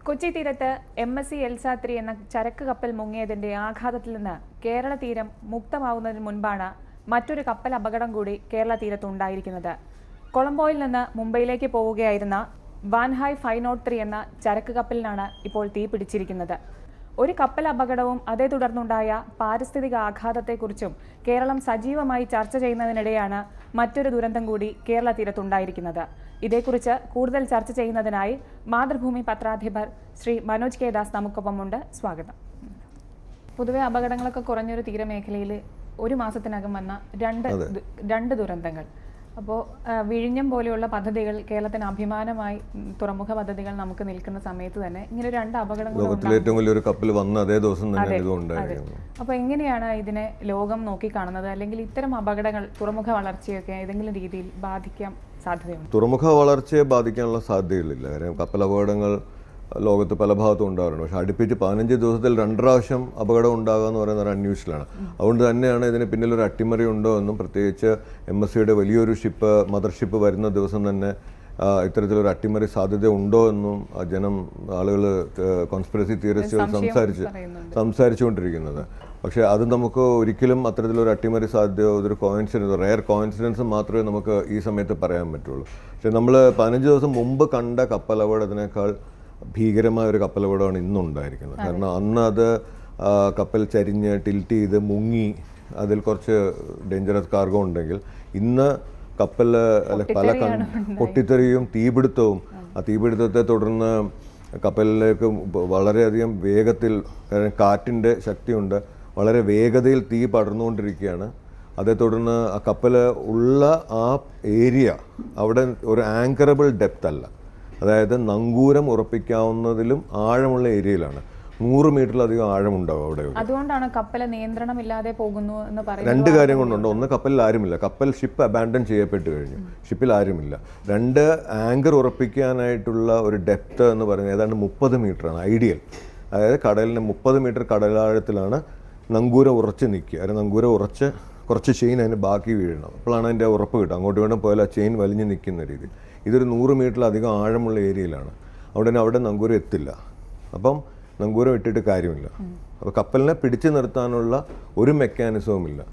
കൊച്ചി തീരത്ത് M S C എൽസാത്രി എന്ന ചരക്ക് കപ്പൽ മുങ്ങിയതിന്റെ ആഘാതത്തിൽ നിന്ന് കേരള തീരം മുക്തമാവുന്നതിന് മുൻപാണ് മറ്റൊരു കപ്പൽ അപകടം കൂടി കേരള തീരത്ത് ഉണ്ടായിരിക്കുന്നത്. കൊളംബോയിൽ നിന്ന് മുംബൈയിലേക്ക് പോവുകയായിരുന്ന വാൻഹായ് ഫൈവ് നോട്ട് ത്രീ എന്ന ചരക്ക് കപ്പലിനാണ് ഇപ്പോൾ തീ പിടിച്ചിരിക്കുന്നത്. ഒരു കപ്പൽ അപകടവും അതേ തുടർന്നുണ്ടായ പാരിസ്ഥിതിക ആഘാതത്തെക്കുറിച്ചും കേരളം സജീവമായി ചർച്ച ചെയ്യുന്നതിനിടെയാണ് മറ്റൊരു ദുരന്തം കൂടി കേരള തീരത്തുണ്ടായിരിക്കുന്നത് ഇതേക്കുറിച്ച് കൂടുതൽ ചർച്ച ചെയ്യുന്നതിനായി മാതൃഭൂമി പത്രാധിപർ ശ്രീ മനോജ് കെ ദാസ് നമുക്കൊപ്പമുണ്ട്. സ്വാഗതം. പൊതുവെ അപകടങ്ങളൊക്കെ കുറഞ്ഞൊരു തീരമേഖലയിൽ ഒരു മാസത്തിനകം വന്ന രണ്ട് രണ്ട് ദുരന്തങ്ങൾ. അപ്പോൾ വിഴിഞ്ഞം പോലെയുള്ള പദ്ധതികൾ കേരളത്തിന് അഭിമാനമായി തുറമുഖ പദ്ധതികൾ നമുക്ക് നിൽക്കുന്ന സമയത്ത് തന്നെ ഇങ്ങനെ രണ്ട് അപകടങ്ങൾ ലോകത്തിലെ ഏറ്റവും വലിയൊരു കപ്പൽ വന്ന അതേ ദിവസം തന്നെ അപ്പോൾ എങ്ങനെയാണ് ഇതിനെ ലോകം നോക്കിക്കാണുന്നത്? അല്ലെങ്കിൽ ഇത്തരം അപകടങ്ങൾ തുറമുഖ വളർച്ചയൊക്കെ ഏതെങ്കിലും രീതിയിൽ ബാധിക്കാൻ സാധ്യതയുണ്ട്. തുറമുഖ വളർച്ചയെ ബാധിക്കാനുള്ള സാധ്യതകളില്ല. കാര്യം കപ്പൽ അപകടങ്ങൾ ലോകത്ത് പല ഭാഗത്തും ഉണ്ടാകാറുണ്ട് പക്ഷെ അടുപ്പിച്ച് പതിനഞ്ച് ദിവസത്തിൽ രണ്ട് പ്രാവശ്യം അപകടം ഉണ്ടാകുക എന്ന് പറയുന്നത് അൺയൂഷ്വലാണ്. അതുകൊണ്ട് തന്നെയാണ് ഇതിന് പിന്നിൽ ഒരു അട്ടിമറി ഉണ്ടോ എന്നും പ്രത്യേകിച്ച് എം എസ് സിയുടെ വലിയൊരു ഷിപ്പ് മദർഷിപ്പ് വരുന്ന ദിവസം തന്നെ ഇത്തരത്തിലൊരു അട്ടിമറി സാധ്യത ഉണ്ടോ എന്നും ജനം ആളുകൾ കോൺസ്പിറസി തിയറിസ്റ്റുകൾ സംസാരിച്ച്. സംസാരിച്ചുകൊണ്ടിരിക്കുന്നത്. പക്ഷേ അത് നമുക്ക് ഒരിക്കലും അത്തരത്തിലൊരു അട്ടിമറി സാധ്യതയോ ഒരു കോയിൻസിഡൻസ് റെയർ കോയിൻസിഡൻസ് മാത്രമേ നമുക്ക് ഈ സമയത്ത് പറയാൻ പറ്റുള്ളൂ. പക്ഷേ നമ്മൾ പതിനഞ്ച് ദിവസം മുമ്പ് കണ്ട കപ്പലപകടത്തിനേക്കാൾ ഭീകരമായ ഒരു കപ്പലപകടമാണ് ഇന്നുണ്ടായിരിക്കുന്നത്. കാരണം അന്ന് അത് കപ്പൽ ചരിഞ്ഞ് ടിൽറ്റ് ചെയ്ത് മുങ്ങി അതിൽ കുറച്ച് ഡേഞ്ചറസ് കാർഗോ ഉണ്ടെങ്കിൽ ഇന്ന് കപ്പൽ അല്ലെ പല പൊട്ടിത്തെറിയും തീപിടുത്തവും. ആ തീപിടുത്തത്തെ തുടർന്ന് കപ്പലിലേക്ക് വളരെയധികം വേഗത്തിൽ കാറ്റിന്റെ ശക്തിയുണ്ട്. വളരെ വേഗതയിൽ തീ പടർന്നുകൊണ്ടിരിക്കുകയാണ്. അതേ തുടർന്ന് ആ കപ്പൽ ഉള്ള ആ ഏരിയ അവിടെ ഒരു ആങ്കറബിൾ ഡെപ്ത് അല്ല. അതായത് നങ്കൂരം ഉറപ്പിക്കാവുന്നതിലും ആഴമുള്ള ഏരിയയിലാണ്. നൂറ് മീറ്ററിലധികം ആഴമുണ്ടാവും അവിടെ. അതുകൊണ്ടാണ് കപ്പൽ നിയന്ത്രണമില്ലാതെ പോകുന്നു എന്ന് പറയുന്നത്. രണ്ട് കാര്യം കൊണ്ടുണ്ട്. ഒന്ന് കപ്പലിൽ ആരുമില്ല. കപ്പൽ ഷിപ്പ് അബാൻഡൻ ചെയ്യപ്പെട്ട് കഴിഞ്ഞു. ഷിപ്പിൽ ആരുമില്ല. രണ്ട് ആങ്കർ ഉറപ്പിക്കാനായിട്ടുള്ള ഒരു ഡെപ്ത് എന്ന് പറയുന്നത് ഏതാണ്ട് മുപ്പത് ആണ് ഐഡിയൽ അതായത് കടലിന് മുപ്പത് മീറ്റർ കടലാഴത്തിലാണ് നങ്കൂരം ഉറച്ച് നിൽക്കുക. അതായത് നങ്കൂരം ഉറച്ച് കുറച്ച് ചെയിൻ അതിന് ബാക്കി വീഴണം. അപ്പോഴാണ് അതിന്റെ ഉറപ്പ് കിട്ടുക. അങ്ങോട്ട് വേണം പോയാൽ ആ ചെയിൻ വലിഞ്ഞ് നിൽക്കുന്ന രീതി. ഇതൊരു നൂറ് മീറ്ററിലധികം ആഴമുള്ള ഏരിയയിലാണ്. അവിടെ അവിടെ നങ്കൂരം എത്തില്ല. അപ്പം നങ്കൂരം ഇട്ടിട്ട് കാര്യമില്ല. അപ്പോൾ കപ്പലിനെ പിടിച്ചു നിർത്താനുള്ള ഒരു മെക്കാനിസവും ഇല്ല.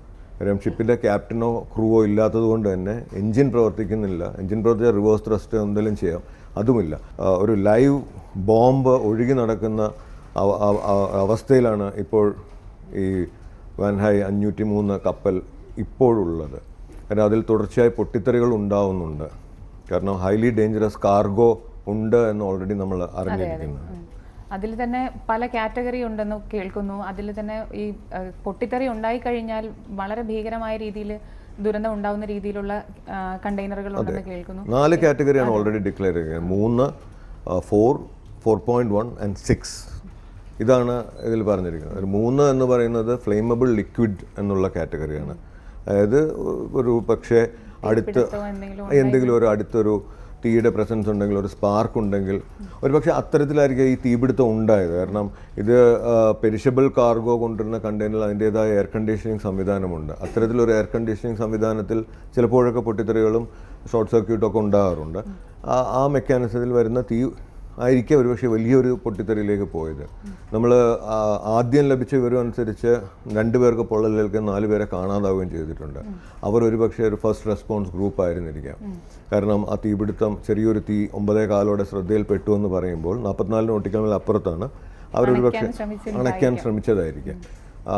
കാര്യം ഷിപ്പിന്റെ ക്യാപ്റ്റനോ ക്രൂവോ ഇല്ലാത്തത് കൊണ്ട് തന്നെ എൻജിൻ പ്രവർത്തിക്കുന്നില്ല. എൻജിൻ പ്രവർത്തിച്ച റിവേഴ്സ് ത്രസ്റ്റ് എന്തെങ്കിലും ചെയ്യാം. അതുമില്ല ഒരു ലൈവ് ബോംബ് ഒഴുകി നടക്കുന്ന അവ- അവ- അവ- അവസ്ഥയിലാണ് ഇപ്പോൾ ഈ വാൻഹായ് അഞ്ഞൂറ്റി മൂന്ന് കപ്പൽ ഇപ്പോഴുള്ളത്. കാരണം അതിൽ തുടർച്ചയായി പൊട്ടിത്തെറികൾ ഉണ്ടാവുന്നുണ്ട്. കാരണം ഹൈലി ഡേഞ്ചറസ് കാർഗോ ഉണ്ട് എന്ന് ഓൾറെഡി നമ്മൾ അറിഞ്ഞിരിക്കുന്നു. അതിൽ തന്നെ പല കാറ്റഗറി ഉണ്ടെന്ന് കേൾക്കുന്നു. അതിൽ തന്നെ ഈ പൊട്ടിത്തെറി ഉണ്ടായി കഴിഞ്ഞാൽ വളരെ ഭീകരമായ രീതിയിൽ ദുരന്തം ഉണ്ടാവുന്ന രീതിയിലുള്ള കണ്ടെയ്നറുകൾ ഉണ്ടെന്ന് കേൾക്കുന്നു. നാല് കാറ്റഗറിയാണ് ഓൾറെഡി ഡിക്ലെയർ ചെയ്യുന്നത്. മൂന്ന് four four point one and six ഇതാണ് ഇതിൽ പറഞ്ഞിരിക്കുന്നത്. ഒരു മൂന്ന് എന്ന് പറയുന്നത് ഫ്ലെയിമബിൾ ലിക്വിഡ് എന്നുള്ള കാറ്റഗറിയാണ്. അതായത് ഒരു പക്ഷേ അടുത്ത് എന്തെങ്കിലും ഒരു അടുത്തൊരു തീയുടെ പ്രസൻസ് ഉണ്ടെങ്കിൽ ഒരു സ്പാർക്ക് ഉണ്ടെങ്കിൽ ഒരു പക്ഷേ അത്തരത്തിലായിരിക്കും ഈ തീപിടുത്തം ഉണ്ടായത്. കാരണം ഇത് പെരിഷബിൾ കാർഗോ കൊണ്ടുവരുന്ന കണ്ടെയ്നറിൽ അതിന്റേതായ എയർ കണ്ടീഷനിങ് സംവിധാനമുണ്ട്. അത്തരത്തിലൊരു എയർ കണ്ടീഷനിങ് സംവിധാനത്തിൽ ചിലപ്പോഴൊക്കെ പൊട്ടിത്തെറികളും ഷോർട്ട് സർക്യൂട്ടും ഒക്കെ ഉണ്ടാകാറുണ്ട്. ആ മെക്കാനിസത്തിൽ വരുന്ന തീ ആയിരിക്കാം ഒരുപക്ഷെ വലിയൊരു പൊട്ടിത്തെറിയിലേക്ക് പോയത്. നമ്മൾ ആദ്യം ലഭിച്ച വിവരം അനുസരിച്ച് രണ്ട് പേർക്ക് പൊള്ളലേൽക്കാൻ നാല് പേരെ കാണാതാവുകയും ചെയ്തിട്ടുണ്ട്. അവർ ഒരുപക്ഷെ ഒരു ഫസ്റ്റ് റെസ്പോൺസ് ഗ്രൂപ്പ് ആയിരുന്നിരിക്കാം. കാരണം ആ തീപിടുത്തം ചെറിയൊരു തീ ഒമ്പതേ കാലോടെ ശ്രദ്ധയിൽപ്പെട്ടു എന്ന് പറയുമ്പോൾ നാൽപ്പത്തിനാല് നോട്ടിക്കൽ അപ്പുറത്താണ്. അവരൊരുപക്ഷെ. അണയ്ക്കാൻ ശ്രമിച്ചതായിരിക്കും.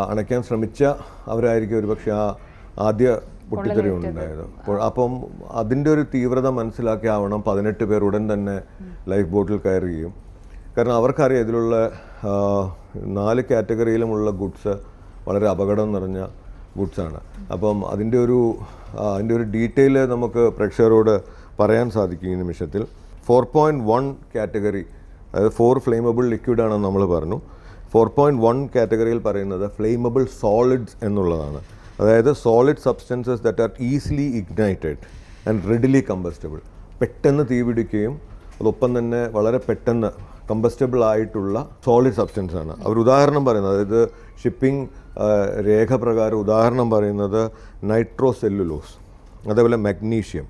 അണയ്ക്കാൻ ശ്രമിച്ച അവരായിരിക്കും ഒരുപക്ഷെ ആ ആദ്യ പൊട്ടിത്തെറി ഉണ്ടായത് അപ്പോൾ അപ്പം അതിന്റെ ഒരു തീവ്രത മനസ്സിലാക്കി ആവണം പതിനെട്ട് പേർ ഉടൻ തന്നെ ലൈഫ് ബോട്ടിൽ കയറുകയും. കാരണം അവർക്കറിയാം ഇതിലുള്ള നാല് കാറ്റഗറിയിലുമുള്ള ഗുഡ്സ് വളരെ അപകടം നിറഞ്ഞ ഗുഡ്സാണ്. അപ്പം അതിന്റെ ഒരു അതിന്റെ ഒരു ഡീറ്റെയിൽ നമുക്ക് പ്രേക്ഷകരോട് പറയാൻ സാധിക്കും ഈ നിമിഷത്തിൽ. ഫോർ പോയിന്റ് വൺ കാറ്റഗറി അതായത് ഫോർ ഫ്ലെയിമബിൾ ലിക്വിഡ് ആണെന്ന് നമ്മൾ പറഞ്ഞു. ഫോർ പോയിന്റ് വൺ കാറ്റഗറിയിൽ പറയുന്നത് ഫ്ലെയിമബിൾ സോളിഡ്സ് എന്നുള്ളതാണ്. അതായത് solid substances that are easily ignited and readily combustible പെട്ടെന്ന് തീപിടിക്കുകയും അതൊപ്പം തന്നെ വളരെ പെട്ടെന്ന് കമ്പസ്റ്റബിൾ ആയിട്ടുള്ള സോളിഡ് സബ്സ്റ്റൻസ് ആണ്. അവർ ഉദാഹരണം പറയുന്നത് അതായത് ഷിപ്പിംഗ് രേഖ പ്രകാരം ഉദാഹരണം പറയുന്നത് നൈട്രോ സെല്ലുലോസ് അതേപോലെ മഗ്നീഷ്യം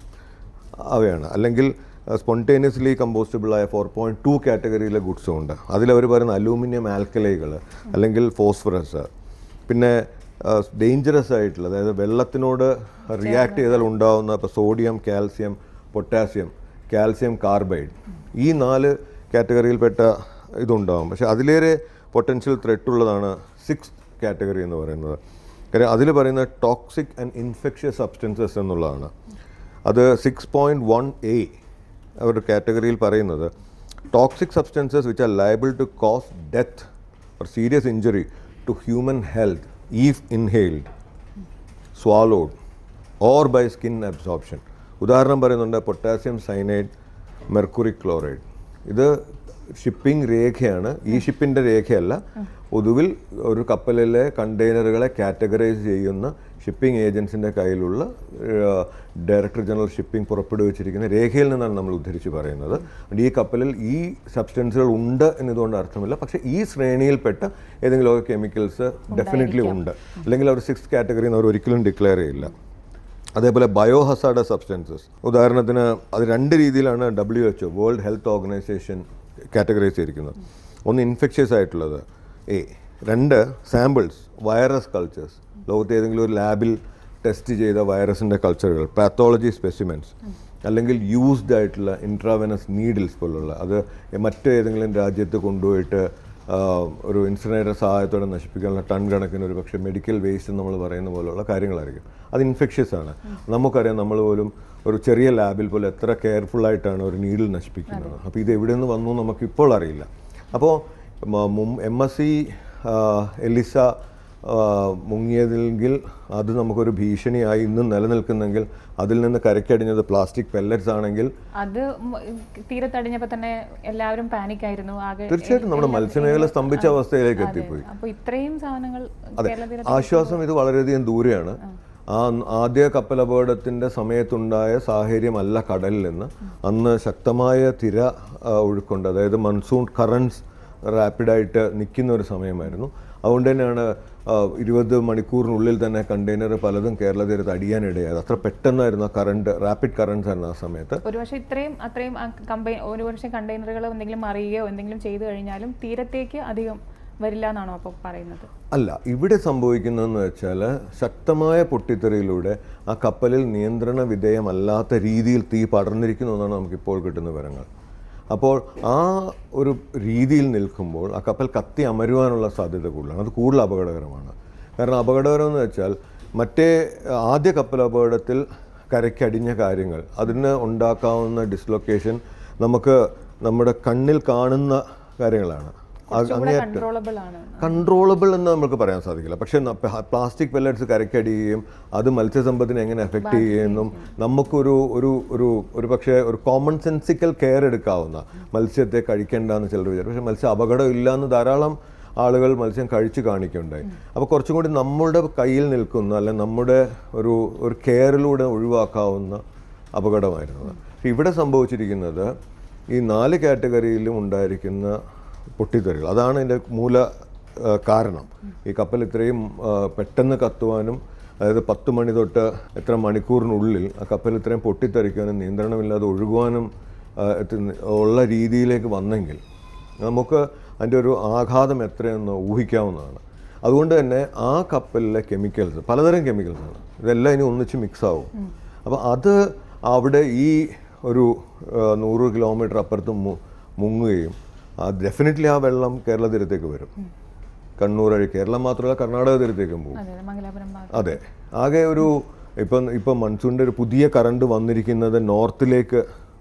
അവയാണ്. അല്ലെങ്കിൽ സ്പോണ്ടേനിയസ്ലി കമ്പോസ്റ്റബിളായ ഫോർ പോയിന്റ് ടു കാറ്റഗറിയിലെ ഗുഡ്സും ഉണ്ട്. അതിലവർ പറയുന്ന അലൂമിനിയം ആൽക്കലൈകൾ അല്ലെങ്കിൽ ഫോസ്ഫറസ് പിന്നെ ഡേഞ്ചറസ് ആയിട്ടുള്ള അതായത് വെള്ളത്തിനോട് റിയാക്ട് ചെയ്താൽ ഉണ്ടാകുന്ന ഇപ്പോൾ sodium calcium potassium calcium carbide ഈ നാല് കാറ്റഗറിയിൽപ്പെട്ട ഇതുണ്ടാകും പക്ഷെ അതിലേറെ പൊട്ടൻഷ്യൽ ത്രെട്ട് ഉള്ളതാണ് സിക്സ് കാറ്റഗറി എന്ന് പറയുന്നത്. കാര്യം അതിൽ പറയുന്ന ടോക്സിക് ആൻഡ് ഇൻഫെക്ഷ്യസ് സബ്സ്റ്റൻസസ് എന്നുള്ളതാണ്. അത് സിക്സ് പോയിന്റ് വൺ എ അവരുടെ കാറ്റഗറിയിൽ പറയുന്നത്. Toxic substances which are liable to cause death or serious injury to human health if inhaled swallowed or by skin absorption ഉദാഹരണം പറയുന്നുണ്ട് പൊട്ടാസ്യം സൈനൈഡ് മെർക്കുറി ക്ലോറൈഡ് ഇത് shipping രേഖയാണ്. ഈ ഷിപ്പിന്റെ രേഖയല്ല. പൊതുവിൽ ഒരു കപ്പലിലെ കണ്ടെയ്നറുകളെ കാറ്റഗറൈസ് ചെയ്യുന്ന ഷിപ്പിംഗ് ഏജൻസിന്റെ കയ്യിലുള്ള ഡയറക്ടർ ജനറൽ ഷിപ്പിംഗ് പുറപ്പെടുവിച്ചിരിക്കുന്ന രേഖയിൽ നിന്നാണ് നമ്മൾ ഉദ്ധരിച്ച് പറയുന്നത്. അപ്പം ഈ കപ്പലിൽ ഈ സബ്സ്റ്റൻസുകൾ ഉണ്ട് എന്നതുകൊണ്ട് അർത്ഥമില്ല. പക്ഷേ ഈ ശ്രേണിയിൽപ്പെട്ട ഏതെങ്കിലും ഒക്കെ കെമിക്കൽസ് ഡെഫിനറ്റ്ലി ഉണ്ട്. അല്ലെങ്കിൽ അവർ സിക്സ് കാറ്റഗറി അവർ ഒരിക്കലും ഡിക്ലെയർ ചെയ്യില്ല. അതേപോലെ ബയോ ഹസാർഡ സബ്സ്റ്റൻസസ്. ഉദാഹരണത്തിന് അത് രണ്ട് രീതിയിലാണ് W H World Health Organization categorise ചെയ്തിരിക്കുന്നത്. ഒന്ന് ഇൻഫെക്ഷ്യസ് ആയിട്ടുള്ളത്. എ രണ്ട് സാമ്പിൾസ് വൈറസ് കൾച്ചേഴ്സ് ലോകത്തെ ഏതെങ്കിലും ഒരു ലാബിൽ ടെസ്റ്റ് ചെയ്ത വൈറസിന്റെ കൾച്ചറുകൾ പാത്തോളജി സ്പെസിമെൻസ് അല്ലെങ്കിൽ യൂസ്ഡ് ആയിട്ടുള്ള ഇൻട്രാവെനസ് നീഡിൽസ് പോലുള്ള അത് മറ്റേതെങ്കിലും രാജ്യത്ത് കൊണ്ടുപോയിട്ട് ഒരു ഇൻസിനേറ്റർ സഹായത്തോടെ നശിപ്പിക്കാനുള്ള ടൺ കണക്കിന് ഒരു പക്ഷേ മെഡിക്കൽ വേസ്റ്റ് നമ്മൾ പറയുന്ന പോലുള്ള കാര്യങ്ങളായിരിക്കും. അത് ഇൻഫെക്ഷ്യസ് ആണ്. നമുക്കറിയാം നമ്മൾ പോലും ഒരു ചെറിയ ലാബിൽ പോലും എത്ര കെയർഫുള്ളായിട്ടാണ് ഒരു നീഡിൽ നശിപ്പിക്കുന്നത്. അപ്പോൾ ഇത് എവിടെ നിന്ന് വന്നു നമുക്കിപ്പോൾ അറിയില്ല. അപ്പോൾ എം എസ് സി എലിസ മുങ്ങിയതെങ്കിൽ അത് നമുക്കൊരു ഭീഷണിയായി ഇന്നും നിലനിൽക്കുന്നെങ്കിൽ അതിൽ നിന്ന് കരക്കടിഞ്ഞത് പ്ലാസ്റ്റിക് പെല്ലറ്റ്സ് ആണെങ്കിൽ അത് തീരത്തടിഞ്ഞപ്പോൾ തന്നെ എല്ലാവരും പാനിക് ആയിരുന്നു. തീർച്ചയായിട്ടും നമ്മുടെ മത്സ്യമേഖല സ്തംഭിച്ച അവസ്ഥയിലേക്ക് എത്തിപ്പോയി. അപ്പോൾ ഇത്രയും സാധനങ്ങൾ അതെ. ആശ്വാസം ഇത് വളരെയധികം ദൂരെയാണ്. ആ. ആദ്യ കപ്പലപകടത്തിന്റെ സമയത്തുണ്ടായ സാഹചര്യമല്ല കടലിൽ നിന്ന്. അന്ന് ശക്തമായ തിര ഒഴുക്കുണ്ട്. അതായത് മൺസൂൺ കറൻസ് റാപ്പിഡായിട്ട് നിൽക്കുന്ന ഒരു സമയമായിരുന്നു. അതുകൊണ്ട് തന്നെയാണ് ഇരുപത് മണിക്കൂറിനുള്ളിൽ തന്നെ കണ്ടെയ്നർ പലതും കേരള തീരത്ത് അടിയാനിടയായത്. അത്ര പെട്ടെന്നായിരുന്നു ആ കറണ്ട് റാപ്പിഡ് കറണ്ട്സ് ആയിരുന്നു ആ സമയത്ത്. ഒരുപക്ഷെ ഇത്രയും അത്രയും കമ്പൈ ഒരുപക്ഷെ കണ്ടെയ്നറുകൾ എന്തെങ്കിലും അറിയുകയോ എന്തെങ്കിലും ചെയ്തു കഴിഞ്ഞാലും തീരത്തേക്ക് അധികം വരില്ല എന്നാണോ അപ്പോൾ പറയുന്നത്? അല്ല ഇവിടെ സംഭവിക്കുന്നതെന്ന് വെച്ചാൽ ശക്തമായ പൊട്ടിത്തെറിയിലൂടെ ആ കപ്പലിൽ നിയന്ത്രണ വിധേയമല്ലാത്ത രീതിയിൽ തീ പടർന്നിരിക്കുന്നു എന്നാണ് നമുക്കിപ്പോൾ കിട്ടുന്ന വിവരങ്ങൾ. അപ്പോൾ ആ ഒരു രീതിയിൽ നിൽക്കുമ്പോൾ ആ കപ്പൽ കത്തി അമരുവാനുള്ള സാധ്യത കൂടുതലാണ്. അത് കൂടുതൽ അപകടകരമാണ്. കാരണം അപകടകരം എന്ന് വെച്ചാൽ മറ്റേ ആദ്യ കപ്പൽ അപകടത്തിൽ കരയ്ക്കടിഞ്ഞ കാര്യങ്ങൾ അതിന് ഉണ്ടാക്കാവുന്ന ഡിസ്ലൊക്കേഷൻ നമുക്ക് നമ്മുടെ കണ്ണിൽ കാണുന്ന കാര്യങ്ങളാണ്. കൺട്രോളബിൾ എന്ന് നമുക്ക് പറയാൻ സാധിക്കില്ല. പക്ഷേ പ്ലാസ്റ്റിക് പെല്ലറ്റ്സ് കരക്കടിയുകയും അത് മത്സ്യസമ്പത്തിനെ എങ്ങനെ എഫക്റ്റ് ചെയ്യുമെന്നും നമുക്കൊരു ഒരു ഒരു ഒരു പക്ഷേ ഒരു കോമൺ സെൻസിക്കൽ കെയർ എടുക്കാവുന്ന മത്സ്യത്തെ കഴിക്കേണ്ടെന്ന് ചിലർ വിചാരിച്ചു പക്ഷേ മത്സ്യ അപകടം ഇല്ല എന്ന് ധാരാളം ആളുകൾ മത്സ്യം കഴിച്ചു കാണിക്കുകയുണ്ടായി അപ്പോൾ കുറച്ചും കൂടി നമ്മുടെ കയ്യിൽ നിൽക്കുന്ന അല്ലെ നമ്മുടെ ഒരു ഒരു കെയറിലൂടെ ഒഴിവാക്കാവുന്ന അപകടമായിരുന്നു. ഇവിടെ സംഭവിച്ചിരിക്കുന്നത് ഈ നാല് കാറ്റഗറിയിലും ഉണ്ടായിരിക്കുന്ന പൊട്ടിത്തെറികൾ. അതാണ് അതിന്റെ മൂല കാരണം. ഈ കപ്പൽ ഇത്രയും പെട്ടെന്ന് കത്തുവാനും അതായത് പത്ത് മണി തൊട്ട് എത്ര മണിക്കൂറിനുള്ളിൽ ആ കപ്പൽ ഇത്രയും പൊട്ടിത്തെറിക്കാനും നിയന്ത്രണമില്ലാതെ ഒഴുകുവാനും ഉള്ള രീതിയിലേക്ക് വന്നെങ്കിൽ നമുക്ക് അതിന്റെ ഒരു ആഘാതം എത്രയെന്ന് ഊഹിക്കാവുന്നതാണ്. അതുകൊണ്ട് തന്നെ ആ കപ്പലിലെ കെമിക്കൽസ് പലതരം കെമിക്കൽസാണ്. ഇതെല്ലാം ഇനി ഒന്നിച്ച് മിക്സ് ആവും അപ്പോൾ അത് അവിടെ ഈ ഒരു നൂറ് കിലോമീറ്റർ അപ്പുറത്ത് മു- മുങ്ങുകയും ഡെഫിനറ്റ്ലി ആ വെള്ളം കേരള തീരത്തേക്ക് വരും. കണ്ണൂർ വഴി കേരളം മാത്രമല്ല കർണാടക തീരത്തേക്കും പോകും. അതെ ആകെ ഒരു ഇപ്പം ഇപ്പം മൺസൂണിന്റെ ഒരു പുതിയ കറണ്ട് വന്നിരിക്കുന്നത് നോർത്തിലേക്ക്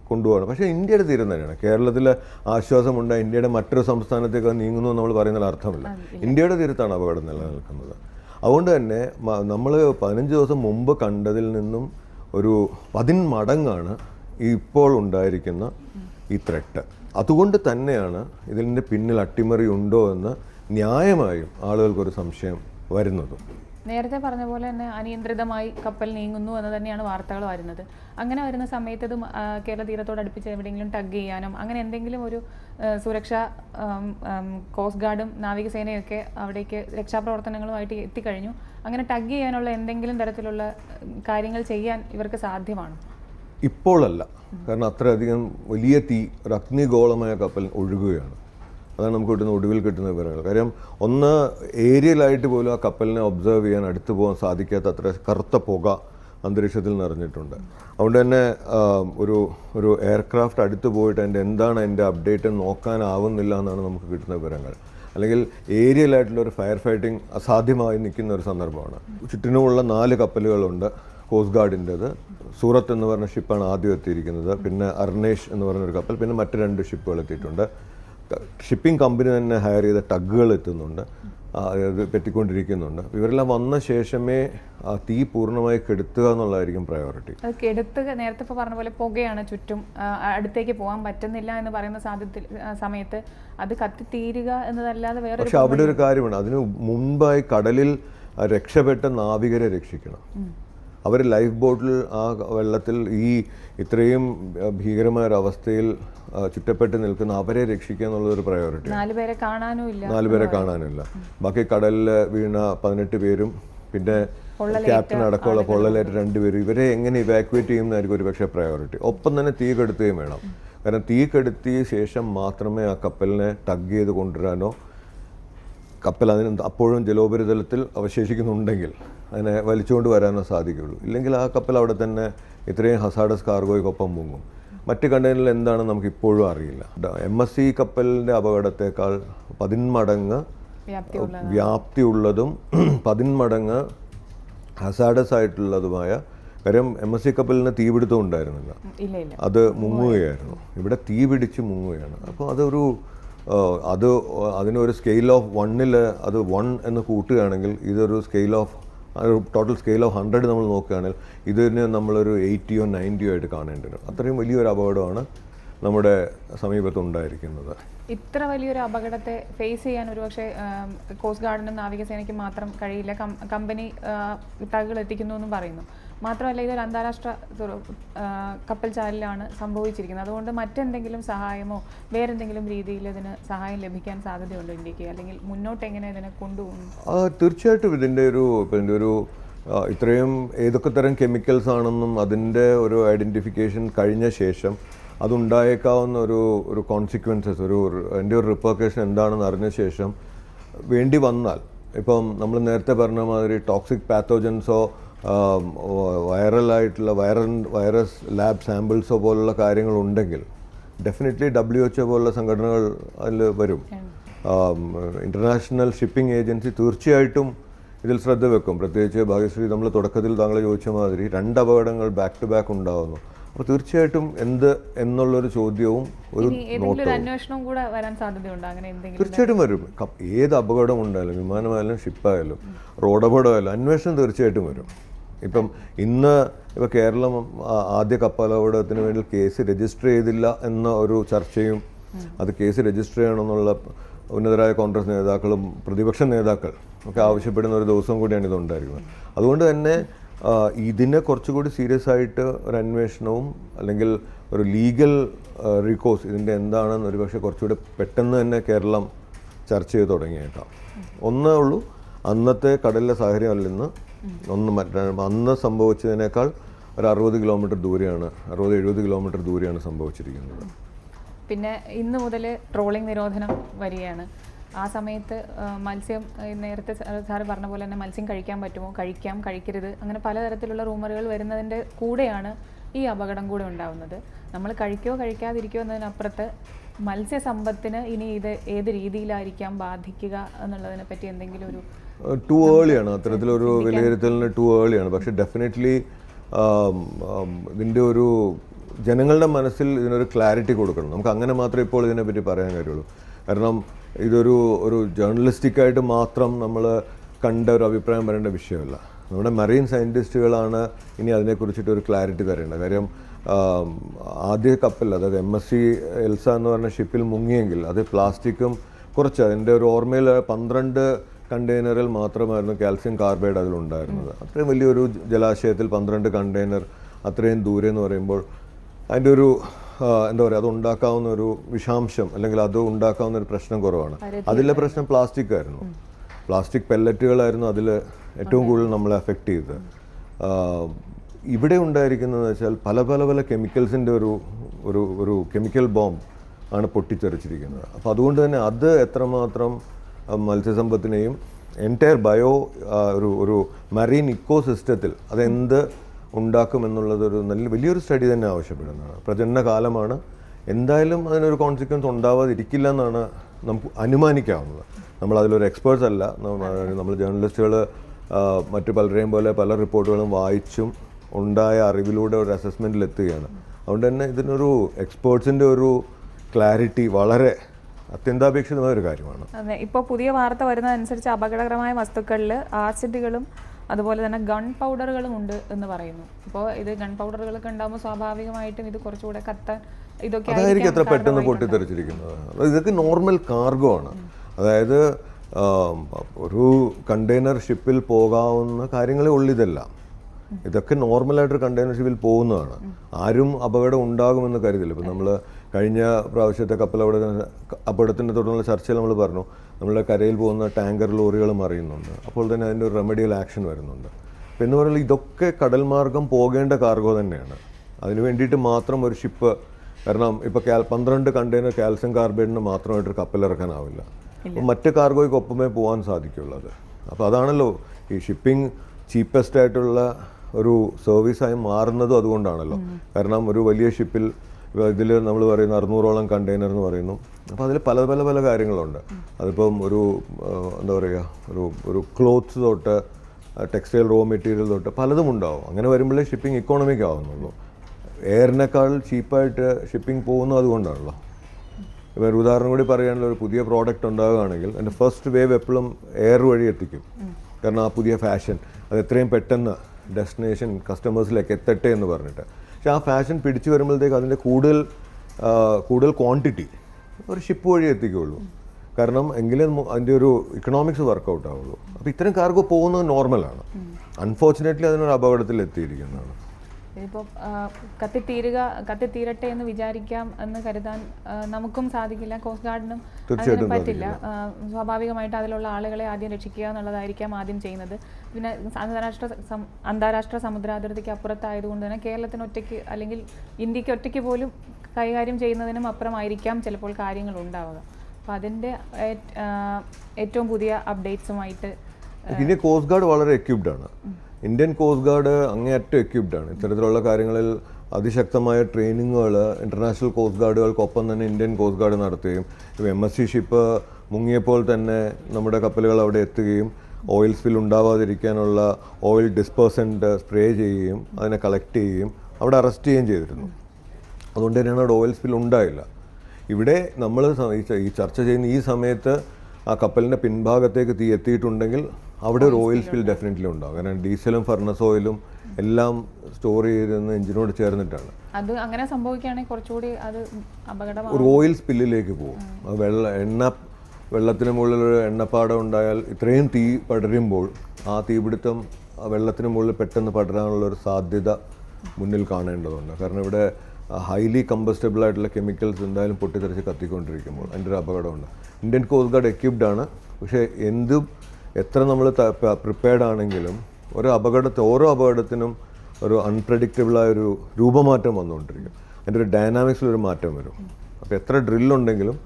കൊണ്ടുപോകണം പക്ഷേ ഇന്ത്യയുടെ തീരം തന്നെയാണ്. കേരളത്തിൽ ആശ്വാസമുണ്ട് ഇന്ത്യയുടെ മറ്റൊരു സംസ്ഥാനത്തേക്ക് നീങ്ങുന്നു നമ്മൾ പറയുന്നതിൽ അർത്ഥമില്ല. ഇന്ത്യയുടെ തീരത്താണ് അപകടം നിലനിൽക്കുന്നത്. അതുകൊണ്ട് തന്നെ നമ്മൾ പതിനഞ്ച് ദിവസം മുമ്പ് കണ്ടതിൽ നിന്നും ഒരു പതിന്മടങ്ങാണ് ഇപ്പോൾ ഉണ്ടായിരിക്കുന്ന ഈ ത്രെട്ട് അതുകൊണ്ട് തന്നെയാണ് ഇതിന്റെ പിന്നിൽ അട്ടിമറി ഉണ്ടോ എന്ന് ന്യായമായും ആളുകൾക്കൊരു സംശയം വരുന്നത്. നേരത്തെ പറഞ്ഞ പോലെ തന്നെ അനിയന്ത്രിതമായി കപ്പൽ നീങ്ങുന്നു എന്ന് തന്നെയാണ് വാർത്തകൾ വരുന്നത്. അങ്ങനെ വരുന്ന സമയത്ത് ഇത് കേരള തീരത്തോട് അടുപ്പിച്ച് എവിടെയെങ്കിലും ടഗ് ചെയ്യാനും അങ്ങനെ എന്തെങ്കിലും ഒരു സുരക്ഷാ കോസ്റ്റ് ഗാർഡും നാവികസേനയൊക്കെ അവിടേക്ക് രക്ഷാപ്രവർത്തനങ്ങളുമായിട്ട് എത്തിക്കഴിഞ്ഞു. അങ്ങനെ ടഗ് ചെയ്യാനുള്ള എന്തെങ്കിലും തരത്തിലുള്ള കാര്യങ്ങൾ ചെയ്യാൻ ഇവർക്ക് സാധ്യമാണോ? ഇപ്പോഴല്ല. കാരണം അത്രയധികം വലിയ തീ ഒരു അഗ്നിഗോളമായ കപ്പൽ ഒഴുകുകയാണ്. അതാണ് നമുക്ക് കിട്ടുന്ന ഒടുവിൽ കിട്ടുന്ന വിവരങ്ങൾ. കാര്യം ഒന്ന് ഏരിയലായിട്ട് പോലും ആ കപ്പലിനെ ഒബ്സർവ് ചെയ്യാൻ അടുത്ത് പോകാൻ സാധിക്കാത്ത അത്ര കറുത്ത പുക അന്തരീക്ഷത്തിൽ നിറഞ്ഞിട്ടുണ്ട്. അതുകൊണ്ട് തന്നെ ഒരു ഒരു എയർക്രാഫ്റ്റ് അടുത്ത് പോയിട്ട് അതിന്റെ എന്താണ് അതിന്റെ അപ്ഡേറ്റ് നോക്കാനാവുന്നില്ല എന്നാണ് നമുക്ക് കിട്ടുന്ന വിവരങ്ങൾ. അല്ലെങ്കിൽ ഏരിയലായിട്ടുള്ള ഒരു ഫയർ ഫൈറ്റിംഗ് അസാധ്യമായി നിൽക്കുന്ന ഒരു സന്ദർഭമാണ്. ചുറ്റിനുമുള്ള നാല് കപ്പലുകളുണ്ട്. കോസ്റ്റ് ഗാർഡിന്റെത്. സൂറത്ത് എന്ന് പറഞ്ഞ ഷിപ്പാണ് ആദ്യം എത്തിയിരിക്കുന്നത്. പിന്നെ അർണേഷ് എന്ന് പറഞ്ഞൊരു കപ്പൽ പിന്നെ മറ്റു രണ്ട് ഷിപ്പുകൾ എത്തിയിട്ടുണ്ട്. ഷിപ്പിംഗ് കമ്പനി തന്നെ ഹയർ ചെയ്ത ടഗുകൾ എത്തുന്നുണ്ട്. അത് പറ്റിക്കൊണ്ടിരിക്കുന്നുണ്ട്. ഇവരെല്ലാം വന്ന ശേഷമേ ആ തീ പൂർണമായി കെടുത്തുക എന്നുള്ളതായിരിക്കും പ്രയോറിറ്റി അത് കെടുത്ത് നേരത്തെ ഇപ്പോൾ പറഞ്ഞ പോലെ പുകയാണ് ചുറ്റും. അടുത്തേക്ക് പോകാൻ പറ്റുന്നില്ല എന്ന് പറയുന്ന സാധ്യത്തിൽ സമയത്ത് അത് കത്തിത്തീരുക എന്നതല്ലാതെ വേറെ പക്ഷെ അവിടെ ഒരു കാര്യമാണ്. അതിന് മുമ്പായി കടലിൽ രക്ഷപ്പെട്ട നാവികരെ രക്ഷിക്കണം. അവർ ലൈഫ് ബോട്ടിൽ ആ വെള്ളത്തിൽ ഈ ഇത്രയും ഭീകരമായ ഒരു അവസ്ഥയിൽ ചുറ്റപ്പെട്ട് നിൽക്കുന്ന അവരെ രക്ഷിക്കുക എന്നുള്ളതൊരു പ്രയോറിറ്റി നാല് പേരെ കാണാനും നാല് നാലുപേരെ കാണാനില്ല. ബാക്കി കടലിൽ വീണ പതിനെട്ട് പേരും പിന്നെ ക്യാപ്റ്റൻ അടക്കമുള്ള പൊള്ളലേറ്റ് രണ്ടുപേരും ഇവരെ എങ്ങനെ ഇവാക്യുവേറ്റ് ചെയ്യുന്നതായിരിക്കും ഒരു പക്ഷേ പ്രയോറിറ്റി ഒപ്പം തന്നെ തീ കെടുത്തുകയും വേണം. കാരണം തീ കെടുത്തിയ ശേഷം മാത്രമേ ആ കപ്പലിനെ ടഗ് ചെയ്ത് കൊണ്ടുവരാനോ കപ്പൽ അതിന് അപ്പോഴും ജലോപരിതലത്തിൽ അവശേഷിക്കുന്നുണ്ടെങ്കിൽ അതിനെ വലിച്ചുകൊണ്ട് വരാനോ സാധിക്കുകയുള്ളൂ. ഇല്ലെങ്കിൽ ആ കപ്പൽ അവിടെ തന്നെ ഇത്രയും ഹസാഡസ് കാർഗോയ്ക്കൊപ്പം മുങ്ങും. മറ്റ് കണ്ടെയ്നറിൽ എന്താണെന്ന് നമുക്ക് ഇപ്പോഴും അറിയില്ല. എം എസ് സി കപ്പലിന്റെ അപകടത്തേക്കാൾ പതിന്മടങ്ങ് വ്യാപ്തിയുള്ള വ്യാപ്തിയുള്ളതും പതിന്മടങ്ങ് ഹസാഡസ് ആയിട്ടുള്ളതുമായ കാര്യം എം എസ് സി കപ്പലിന് തീപിടുത്തം ഉണ്ടായിരുന്നില്ല. അത് മുങ്ങുകയായിരുന്നു. ഇവിടെ തീപിടിച്ച് മുങ്ങുകയാണ്. അപ്പോൾ അതൊരു അത് അതിനൊരു സ്കെയിൽ ഓഫ് വണ്ണിൽ അത് വൺ എന്ന് കൂട്ടുകയാണെങ്കിൽ ഇതൊരു scale of total scale of hundred നമ്മൾ നോക്കുകയാണെങ്കിൽ ഇതിന് നമ്മളൊരു എയ്റ്റിയോ നയന്റിയോ ആയിട്ട് കാണേണ്ടി വരും. അത്രയും വലിയൊരു അപകടമാണ് നമ്മുടെ സമീപത്ത് ഉണ്ടായിരിക്കുന്നത് ഇത്ര വലിയൊരു അപകടത്തെ ഫേസ് ചെയ്യാൻ ഒരുപക്ഷെ കോസ്റ്റ് ഗാർഡിനും നാവികസേനയ്ക്കും മാത്രം കഴിയില്ല. കമ്പനി ടഗുകൾ എത്തിക്കുന്നു എന്നും പറയുന്നു. മാത്രമല്ല ഇതൊരു അന്താരാഷ്ട്ര കപ്പൽ ചാലിലാണ് സംഭവിച്ചിരിക്കുന്നത്. അതുകൊണ്ട് മറ്റെന്തെങ്കിലും സഹായമോ വേറെന്തെങ്കിലും രീതിയിൽ ഇതിന് സഹായം ലഭിക്കാൻ സാധ്യതയുണ്ടോ ഇന്ത്യയ്ക്ക്? അല്ലെങ്കിൽ മുന്നോട്ട് എങ്ങനെ ഇതിനെ കൊണ്ടുപോകും തീർച്ചയായിട്ടും ഇതിന്റെ ഒരു ഇതിന്റെ ഒരു ഇത്രയും ഏതൊക്കെ തരം കെമിക്കൽസ് ആണെന്നും അതിന്റെ ഒരു ഐഡന്റിഫിക്കേഷൻ കഴിഞ്ഞ ശേഷം അതുണ്ടായേക്കാവുന്ന ഒരു ഒരു കോൺസിക്വൻസസ് ഒരു എന്റെ ഒരു റിപ്പർക്കേഷൻ എന്താണെന്ന് അറിഞ്ഞ ശേഷം വേണ്ടി വന്നാൽ ഇപ്പം നമ്മൾ നേരത്തെ പറഞ്ഞ മാതിരി ടോക്സിക് പാത്തോജൻസോ വൈറലായിട്ടുള്ള വൈറൽ വൈറസ് ലാബ് സാമ്പിൾസോ പോലുള്ള കാര്യങ്ങളുണ്ടെങ്കിൽ ഡെഫിനറ്റ്ലി ഡബ്ല്യു എച്ച് പോലുള്ള സംഘടനകൾ അതിൽ വരും. ഇന്റർനാഷണൽ ഷിപ്പിംഗ് ഏജൻസി തീർച്ചയായിട്ടും ഇതിൽ ശ്രദ്ധ വെക്കും. പ്രത്യേകിച്ച് ഭാഗ്യശ്രീ നമ്മൾ തുടക്കത്തിൽ താങ്കൾ ചോദിച്ച മാതിരി രണ്ട് അപകടങ്ങൾ ബാക്ക് ടു ബാക്ക് ഉണ്ടാകുന്നു അപ്പോൾ തീർച്ചയായിട്ടും എന്ത് എന്നുള്ളൊരു ചോദ്യവും ഒരു അന്വേഷണവും അന്വേഷണം കൂടെ വരാൻ സാധ്യതയുണ്ട്? അങ്ങനെ എന്തെങ്കിലും തീർച്ചയായിട്ടും വരും. ഏത് അപകടം ഉണ്ടായാലും വിമാനമായാലും ഷിപ്പായാലും റോഡ് അപകടമായാലും അന്വേഷണം തീർച്ചയായിട്ടും വരും. ഇപ്പം ഇന്ന് ഇപ്പോൾ കേരളം ആദ്യ കപ്പലോടത്തിന് വേണ്ടി കേസ് രജിസ്റ്റർ ചെയ്തില്ല എന്ന ഒരു ചർച്ചയും അത് കേസ് രജിസ്റ്റർ ചെയ്യണമെന്നുള്ള ഉന്നതരായ കോൺഗ്രസ് നേതാക്കളും പ്രതിപക്ഷ നേതാക്കൾ ഒക്കെ ആവശ്യപ്പെടുന്ന ഒരു ദിവസം കൂടിയാണ് ഇത് ഉണ്ടായിരിക്കുന്നത്. അതുകൊണ്ട് തന്നെ ഇതിനെ കുറച്ചുകൂടി സീരിയസ് ആയിട്ട് ഒരു അന്വേഷണവും അല്ലെങ്കിൽ ഒരു ലീഗൽ റീകോഴ്സ് ഇതിന്റെ എന്താണെന്ന് ഒരുപക്ഷെ കുറച്ചുകൂടി പെട്ടെന്ന് തന്നെ കേരളം ചർച്ച ചെയ്ത് തുടങ്ങിയേക്കാം. ഒന്നേ ഉള്ളൂ അന്നത്തെ കടലിലെ സാഹചര്യം നിന്ന് ഒന്ന് മറ്റേ അന്ന് സംഭവിച്ചതിനേക്കാൾ ഒരു അറുപത് കിലോമീറ്റർ ദൂരെയാണ് അറുപത് എഴുപത് കിലോമീറ്റർ ദൂരെയാണ് സംഭവിച്ചിരിക്കുന്നത്. പിന്നെ ഇന്ന് മുതൽ ട്രോളിംഗ് നിരോധനം വരികയാണ്. ആ സമയത്ത് മത്സ്യം നേരത്തെ സാറ് പറഞ്ഞ പോലെ തന്നെ മത്സ്യം കഴിക്കാൻ പറ്റുമോ? കഴിക്കാം കഴിക്കരുത്. അങ്ങനെ പലതരത്തിലുള്ള റൂമറുകൾ വരുന്നതിന്റെ കൂടെയാണ് ഈ അപകടം കൂടെ ഉണ്ടാവുന്നത്. നമ്മൾ കഴിക്കോ കഴിക്കാതിരിക്കോ എന്നതിനപ്പുറത്ത് മത്സ്യസമ്പത്തിന് ഇനി ഇത് ഏത് രീതിയിലായിരിക്കാം ബാധിക്കുക എന്നുള്ളതിനെ പറ്റി എന്തെങ്കിലും ഒരു ടു ഏർലിയാണ് അത്തരത്തിലൊരു വിലയിരുത്തലിന് ടു ഏർലിയാണ് പക്ഷേ ഡെഫിനറ്റ്ലി ഇതിന്റെ ഒരു ജനങ്ങളുടെ മനസ്സിൽ ഇതിനൊരു ക്ലാരിറ്റി കൊടുക്കണം. നമുക്ക് അങ്ങനെ മാത്രമേ ഇപ്പോൾ ഇതിനെപ്പറ്റി പറയാൻ കഴിയുള്ളൂ. കാരണം ഇതൊരു ഒരു ജേർണലിസ്റ്റിക്കായിട്ട് മാത്രം നമ്മൾ കണ്ട ഒരു അഭിപ്രായം പറയേണ്ട വിഷയമല്ല. നമ്മുടെ മറീൻ സയന്റിസ്റ്റുകളാണ് ഇനി അതിനെക്കുറിച്ചിട്ട് ഒരു ക്ലാരിറ്റി തരേണ്ടത്. കാര്യം ആം, ആദ്യ കപ്പൽ അതായത് എം എസ് സി എൽസ എന്ന് പറഞ്ഞ ഷിപ്പിൽ മുങ്ങിയെങ്കിൽ അത് പ്ലാസ്റ്റിക്കും കുറച്ച് അതിന്റെ ഒരു ഓർമ്മയിൽ പന്ത്രണ്ട് കണ്ടെയ്നറിൽ മാത്രമായിരുന്നു കാൽസ്യം കാർബൈഡ് അതിലുണ്ടായിരുന്നത്. അത്രയും വലിയൊരു ജലാശയത്തിൽ പന്ത്രണ്ട് കണ്ടെയ്നർ അത്രയും ദൂരെ എന്ന് പറയുമ്പോൾ അതിന്റെ ഒരു എന്താ പറയുക അത് ഉണ്ടാക്കാവുന്ന ഒരു വിഷാംശം അല്ലെങ്കിൽ അത് ഉണ്ടാക്കാവുന്ന ഒരു പ്രശ്നം കുറവാണ്. അതിലെ പ്രശ്നം പ്ലാസ്റ്റിക് ആയിരുന്നു. പ്ലാസ്റ്റിക് പെല്ലറ്റുകളായിരുന്നു അതിൽ ഏറ്റവും കൂടുതൽ നമ്മളെ അഫക്റ്റ് ചെയ്തത്. ഇവിടെ ഉണ്ടായിരിക്കുന്നതെന്ന് വെച്ചാൽ പല പല പല കെമിക്കൽസിന്റെ ഒരു ഒരു ഒരു കെമിക്കൽ ബോംബ് ആണ് പൊട്ടിത്തെറിച്ചിരിക്കുന്നത്. അപ്പോൾ അതുകൊണ്ട് തന്നെ അത് എത്രമാത്രം മത്സ്യസമ്പത്തിനെയും എന്റയർ ബയോ ഒരു ഒരു മറീൻ ഇക്കോ സിസ്റ്റത്തിൽ അതെന്ത് ഉണ്ടാക്കുമെന്നുള്ളത് ഒരു നല്ല വലിയൊരു സ്റ്റഡി തന്നെ ആവശ്യപ്പെടുന്നതാണ്. പ്രജനന കാലമാണ്. എന്തായാലും അതിനൊരു കോൺസിക്വൻസ് ഉണ്ടാവാതിരിക്കില്ല എന്നാണ് നമുക്ക് അനുമാനിക്കാവുന്നത്. നമ്മൾ അതിലൊരു എക്സ്പേർട്സ് അല്ല നമ്മൾ ജേർണലിസ്റ്റുകൾ മറ്റു പലരെയും പോലെ പല റിപ്പോർട്ടുകളും വായിച്ചും ഉണ്ടായ അറിവിലൂടെ ഒരു അസസ്മെന്റിൽ എത്തുകയാണ് അതുകൊണ്ട് തന്നെ ഇതിനൊരു എക്സ്പേർട്സിന്റെ ഒരു ക്ലാരിറ്റി വളരെ അത്യന്താപേക്ഷിതമായ ഒരു കാര്യമാണ്. അതെ ഇപ്പോൾ പുതിയ വാർത്ത വരുന്നതനുസരിച്ച് അപകടകരമായ വസ്തുക്കളിൽ ആസിഡുകളും അതുപോലെ തന്നെ ഗൺ പൗഡറുകളും ഉണ്ട് എന്ന് പറയുന്നു. അപ്പോൾ ഇത് ഗൺ പൗഡറുകളൊക്കെ ഉണ്ടാകുമ്പോൾ സ്വാഭാവികമായിട്ടും ഇത് കുറച്ചുകൂടെ കത്താൻ ഇതൊക്കെ അതായിരിക്കും എത്ര പെട്ടെന്ന്. പൊട്ടിത്തെറിച്ചിരിക്കുന്നത്. ഇതൊക്കെ നോർമൽ കാർഗോ ആണ്. അതായത് ഒരു കണ്ടെയ്നർ ഷിപ്പിൽ പോകാവുന്ന കാര്യങ്ങളെ ഉള്ളൂ ഇതെല്ലാം. ഇതൊക്കെ നോർമലായിട്ടൊരു കണ്ടെയ്നർ ഷിപ്പിൽ പോകുന്നതാണ്. ആരും അപകടം ഉണ്ടാകുമെന്ന് കരുതില്ല. ഇപ്പം നമ്മൾ കഴിഞ്ഞ പ്രാവശ്യത്തെ കപ്പൽ അവിടെ അപകടത്തിന്റെ തുടർന്നുള്ള ചർച്ചയിൽ നമ്മൾ പറഞ്ഞു നമ്മുടെ കരയിൽ പോകുന്ന ടാങ്കർ ലോറികൾ മറിയുന്നുണ്ട്. അപ്പോൾ തന്നെ അതിന്റെ ഒരു റെമഡിയൽ ആക്ഷൻ വരുന്നുണ്ട്. അപ്പം എന്ന് പറയുന്നത് ഇതൊക്കെ കടൽ മാർഗം പോകേണ്ട കാർഗോ തന്നെയാണ്. അതിന് വേണ്ടിയിട്ട് മാത്രം ഒരു ഷിപ്പ് കാരണം ഇപ്പോൾ കാൽ പന്ത്രണ്ട് കണ്ടെയ്നർ കാൽസ്യം കാർബൈഡിന് മാത്രമായിട്ടൊരു കപ്പൽ ഇറക്കാനാവില്ല. അപ്പോൾ മറ്റ് കാർഗോയ്ക്ക് ഒപ്പമേ പോകാൻ സാധിക്കുള്ളൂ അത്. അപ്പോൾ അതാണല്ലോ ഈ ഷിപ്പിംഗ് ചീപ്പസ്റ്റ് ആയിട്ടുള്ള ഒരു സർവീസായി മാറുന്നതും അതുകൊണ്ടാണല്ലോ. കാരണം ഒരു വലിയ ഷിപ്പിൽ ഇതിൽ നമ്മൾ പറയുന്ന അറുന്നൂറോളം കണ്ടെയ്നർ എന്ന് പറയുന്നു. അപ്പോൾ അതിൽ പല പല പല കാര്യങ്ങളുണ്ട്. അതിപ്പം ഒരു എന്താ പറയുക ഒരു ഒരു ക്ലോത്ത്സ് തൊട്ട് ടെക്സ്റ്റൈൽ റോ മെറ്റീരിയൽ തൊട്ട് പലതും ഉണ്ടാവും. അങ്ങനെ വരുമ്പോഴേ ഷിപ്പിംഗ് ഇക്കോണമിക് ആവുന്നുള്ളൂ. എയറിനേക്കാൾ ചീപ്പായിട്ട് ഷിപ്പിംഗ് പോകുന്നത് അതുകൊണ്ടാണല്ലോ. ഇപ്പോൾ ഒരു ഉദാഹരണം കൂടി പറയുകയാണെങ്കിൽ ഒരു പുതിയ പ്രോഡക്റ്റ് ഉണ്ടാവുകയാണെങ്കിൽ അതിന്റെ ഫസ്റ്റ് വേവ് എപ്പോഴും എയർ വഴി എത്തിക്കും. കാരണം ആ പുതിയ ഫാഷൻ അത് എത്രയും പെട്ടെന്ന് ഡെസ്റ്റിനേഷൻ കസ്റ്റമേഴ്സിലേക്ക് എത്തട്ടെ എന്ന് പറഞ്ഞിട്ട്. പക്ഷേ ആ ഫാഷൻ പിടിച്ചു വരുമ്പോഴത്തേക്ക് അതിന്റെ കൂടുതൽ കൂടുതൽ ക്വാണ്ടിറ്റി ഒരു ഷിപ്പ് വഴി എത്തിക്കുകയുള്ളൂ. കാരണം എങ്കിലേ അതിന്റെ ഒരു ഇക്കണോമിക്സ് വർക്കൗട്ട് ആവുള്ളൂ. അപ്പോൾ ഇത്തരം കാർഗോ പോകുന്നത് നോർമലാണ് അൺഫോർച്ചുനേറ്റ്ലി അതിനൊരു അപകടത്തിൽ എത്തിയിരിക്കുന്നതാണ് ഇതിപ്പോൾ കത്തിത്തീരുക കത്തിത്തീരട്ടെ എന്ന് വിചാരിക്കാം എന്ന് കരുതാൻ നമുക്കും സാധിക്കില്ല കോസ്റ്റ് ഗാർഡിനും അതിന് പറ്റില്ല. സ്വാഭാവികമായിട്ട് അതിലുള്ള ആളുകളെ ആദ്യം രക്ഷിക്കുക എന്നുള്ളതായിരിക്കാം ആദ്യം ചെയ്യുന്നത്. പിന്നെ അന്താരാഷ്ട്ര അന്താരാഷ്ട്ര അന്താരാഷ്ട്ര സമുദ്രാതിർത്തിക്ക് അപ്പുറത്തായതുകൊണ്ട് തന്നെ കേരളത്തിന് ഒറ്റയ്ക്ക് അല്ലെങ്കിൽ ഇന്ത്യയ്ക്ക് ഒറ്റയ്ക്ക് പോലും കൈകാര്യം ചെയ്യുന്നതിനും അപ്പുറമായിരിക്കാം ചിലപ്പോൾ കാര്യങ്ങൾ ഉണ്ടാവുക. അപ്പോൾ അതിന്റെ ഏറ്റവും പുതിയ അപ്ഡേറ്റ്സുമായിട്ട് ഇന്ത്യ കോസ്റ്റ് ഗാർഡ് വളരെ എക്യുപ്ഡ് ആണ്. ഇന്ത്യൻ കോസ്റ്റ് ഗാർഡ് അങ്ങേയറ്റം എക്യുപ്ഡ് ആണ്. ഇത്തരത്തിലുള്ള കാര്യങ്ങളിൽ അതിശക്തമായ ട്രെയിനിങ്ങുകൾ ഇന്റർനാഷണൽ കോസ്റ്റ് ഗാർഡുകൾക്കൊപ്പം തന്നെ ഇന്ത്യൻ കോസ്റ്റ് ഗാർഡ് നടത്തുകയും ഇപ്പോൾ എം എസ് സി ഷിപ്പ് മുങ്ങിയപ്പോൾ തന്നെ നമ്മുടെ കപ്പലുകൾ അവിടെ എത്തുകയും ഓയിൽ സ്പിൽ ഉണ്ടാവാതിരിക്കാനുള്ള ഓയിൽ ഡിസ്പേഴ്സന്റ് സ്പ്രേ ചെയ്യുകയും അതിനെ കളക്ട് ചെയ്യുകയും അവിടെ അറസ്റ്റ് ചെയ്യുകയും ചെയ്തിരുന്നു. അതുകൊണ്ട് തന്നെയാണ് അവിടെ ഓയിൽ സ്പിൽ ഉണ്ടായില്ല. ഇവിടെ നമ്മൾ ഈ ചർച്ച ചെയ്യുന്ന ഈ സമയത്ത് ആ കപ്പലിന്റെ പിൻഭാഗത്തേക്ക് തീ എത്തിയിട്ടുണ്ടെങ്കിൽ അവിടെ ഒരു ഓയിൽ സ്പിൽ ഡെഫിനറ്റ്ലി ഉണ്ടാവും. കാരണം ഡീസലും ഫർണസ് ഓയിലും എല്ലാം സ്റ്റോർ ചെയ്തിരുന്ന എഞ്ചിനോട് ചേർന്നിട്ടാണ്. അത് അങ്ങനെ സംഭവിക്കുകയാണെങ്കിൽ കുറച്ചുകൂടി അത് അപകടമാണ് ഒരു ഓയിൽ സ്പില്ലിലേക്ക് പോകും. വെള്ളം എണ്ണ വെള്ളത്തിന് മുകളിൽ ഒരു എണ്ണപ്പാടം ഉണ്ടായാൽ ഇത്രയും തീ പടരുമ്പോൾ ആ തീപിടുത്തം വെള്ളത്തിന് മുകളിൽ പെട്ടെന്ന് പടരാനുള്ള ഒരു സാധ്യത മുന്നിൽ കാണേണ്ടതുണ്ട്. കാരണം ഇവിടെ ഹൈലി കമ്പസ്റ്റബിൾ ആയിട്ടുള്ള കെമിക്കൽസ് എന്തായാലും പൊട്ടിത്തെറിച്ച് കത്തിക്കൊണ്ടിരിക്കുമ്പോൾ അതിന്റെ ഒരു അപകടമുണ്ട്. ഇന്ത്യൻ കോസ്റ്റ് ഗാർഡ് എക്യുപ്ഡ് ആണ്. പക്ഷേ എന്തും എത്ര നമ്മൾ പ്രിപ്പയർഡ് ആണെങ്കിലും ഒരു അപകടത്തെ ഓരോ അപകടത്തിനും ഒരു അൺപ്രഡിക്റ്റബിളായ ഒരു രൂപമാറ്റം വന്നുകൊണ്ടിരിക്കും. അതിന്റെ ഒരു ഡയനാമിക്സിലൊരു മാറ്റം വരും. അപ്പോൾ എത്ര ഡ്രില്ലുണ്ടെങ്കിലും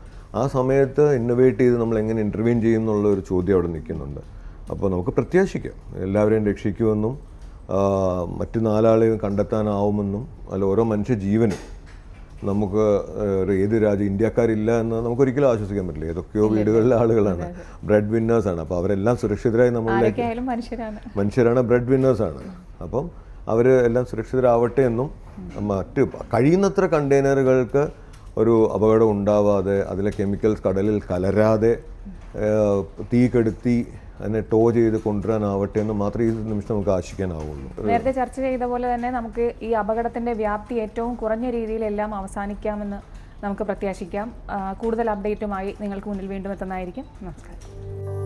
ആ സമയത്ത് ഇന്നോവേറ്റ് ചെയ്ത് നമ്മൾ എങ്ങനെ ഇന്റർവ്യൂൻ ചെയ്യും എന്നുള്ള ഒരു ചോദ്യം അവിടെ നിൽക്കുന്നുണ്ട്. അപ്പോൾ നമുക്ക് പ്രത്യാശിക്കാം. എല്ലാവരെയും രക്ഷിക്കുമെന്നും മറ്റു നാലാളെയും കണ്ടെത്താനാവുമെന്നും അല്ല ഓരോ മനുഷ്യ ജീവനും നമുക്ക് ഏത് രാജ്യം ഇന്ത്യക്കാരില്ല എന്ന് നമുക്ക് നമുക്കൊരിക്കലും ആശ്വസിക്കാൻ പറ്റില്ല. ഏതൊക്കെയോ വീടുകളിലെ ആളുകളാണ്. ബ്രെഡ് വിന്നേഴ്സാണ് അപ്പോൾ അവരെല്ലാം സുരക്ഷിതരായി നമ്മളിലേക്ക് മനുഷ്യരാണ്. ബ്രെഡ് വിന്നേഴ്സാണ് അപ്പം അവർ എല്ലാം സുരക്ഷിതരാവട്ടെ എന്നും മറ്റ് കഴിയുന്നത്ര കണ്ടെയ്നറുകൾക്ക് ഒരു അപകടം ഉണ്ടാവാതെ അതിലെ കെമിക്കൽസ് കടലിൽ കലരാതെ തീ കെടുത്തി അതിനെ ടോ ചെയ്ത് കൊണ്ടുവരാനാവട്ടെ എന്ന് മാത്രമേ ഈ നിമിഷം നമുക്ക് ആശിക്കാനാവുള്ളൂ. നേരത്തെ ചർച്ച ചെയ്ത പോലെ തന്നെ നമുക്ക് ഈ അപകടത്തിന്റെ വ്യാപ്തി ഏറ്റവും കുറഞ്ഞ രീതിയിലെല്ലാം അവസാനിക്കാമെന്ന് നമുക്ക് പ്രത്യാശിക്കാം. കൂടുതൽ അപ്ഡേറ്റുമായി നിങ്ങൾക്ക് മുന്നിൽ വീണ്ടും എത്തുന്നതായിരിക്കും. നമസ്കാരം.